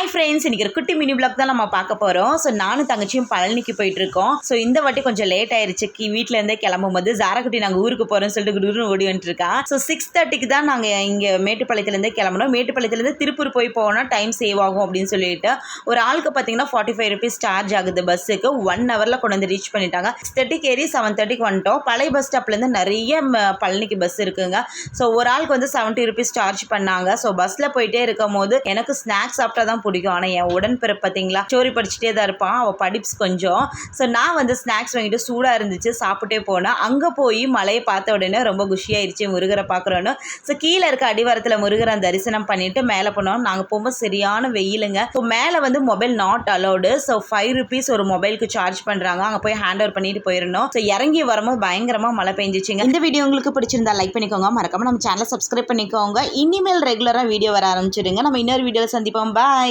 Hi friends இன்னைக்கு ஒரு குட்டி மினி பிளாக் தான் நம்ம பார்க்க போகிறோம் ஸோ நானும் தங்கச்சியும் பழனிக்கு போயிட்டு இருக்கோம் ஸோ இந்த வாட்டி கொஞ்சம் லேட் ஆயிருச்சு. கி வீட்டில் இருந்தே கிளம்பும் போது ஜாரக்குட்டி நாங்கள் ஊருக்கு போகிறோம்னு சொல்லிட்டு குடுன்னு ஓடி வந்துட்டு ஸோ சிக்ஸ் தேர்ட்டிக்கு தான் நாங்கள் இங்கே மேட்டுப்பாளையத்துலேருந்து கிளம்புறோம் மேட்டுப்பாளையத்துலேருந்து திருப்பூர் போய் போனால் டைம் சேவ் ஆகும் அப்படின்னு சொல்லிட்டு ஒரு ஆளுக்கு பார்த்தீங்கன்னா ஃபார்ட்டி ஃபைவ் ருபீஸ் சார்ஜ் ஆகுது பஸ்ஸுக்கு ஒன் ஹவரில் கொண்டு வந்து ரீச் பண்ணிட்டாங்க. சிக்ஸ் தேர்ட்டிக்கு ஏறி செவன் தேர்ட்டிக்கு வந்துட்டோம். பழைய பஸ் ஸ்டாப்லேருந்து நிறைய பழனிக்கு பஸ் இருக்குங்க. ஸோ ஒரு ஆளுக்கு வந்து செவன்ட்டி ருபீஸ் சார்ஜ் பண்ணாங்க. ஸோ பஸ்ஸில் போயிட்டே இருக்கும் போது எனக்கு ஸ்நாக்ஸ் சாப்பிட்டா தான் பிடிக்கும். ஆனால் என் உடன்பிறப்பு பார்த்தீங்களா ஸ்டோரி படிச்சுட்டே தான் இருப்பான். அவள் படிப்ஸ் கொஞ்சம். ஸோ நான் வந்து ஸ்நாக்ஸ் வாங்கிட்டு சூடாக இருந்துச்சு சாப்பிட்டே போனேன். அங்கே போய் மலையை பார்த்த உடனே ரொம்ப குஷியாயிருச்சு முருகரை பார்க்குறோன்னு. ஸோ கீழே இருக்க அடிவாரத்தில் முருகரை தரிசனம் பண்ணிட்டு மேலே போனோம். நாங்கள் போகும்போது சரியான வெயிலுங்க. ஸோ மேலே வந்து mobile not allowed so five rupees ஒரு மொபைலுக்கு சார்ஜ் பண்ணுறாங்க அங்கே போய் ஹேண்ட் ஓவர் பண்ணிட்டு போயிருந்தோம் ஸோ இறங்கி வரும்போது பயங்கரமாக மழை பெஞ்சிச்சுங்க. இந்த வீடியோ உங்களுக்கு பிடிச்சிருந்தா லைக் பண்ணிக்கோங்க. மறக்காம நம்ம சேனலை சப்ஸ்கிரைப் பண்ணிக்கோங்க. இனிமேல் ரெகுலராக வீடியோ வர ஆரம்பிச்சிடுங்க. நம்ம இன்னொரு வீடியோவில் சந்திப்போம். பாய்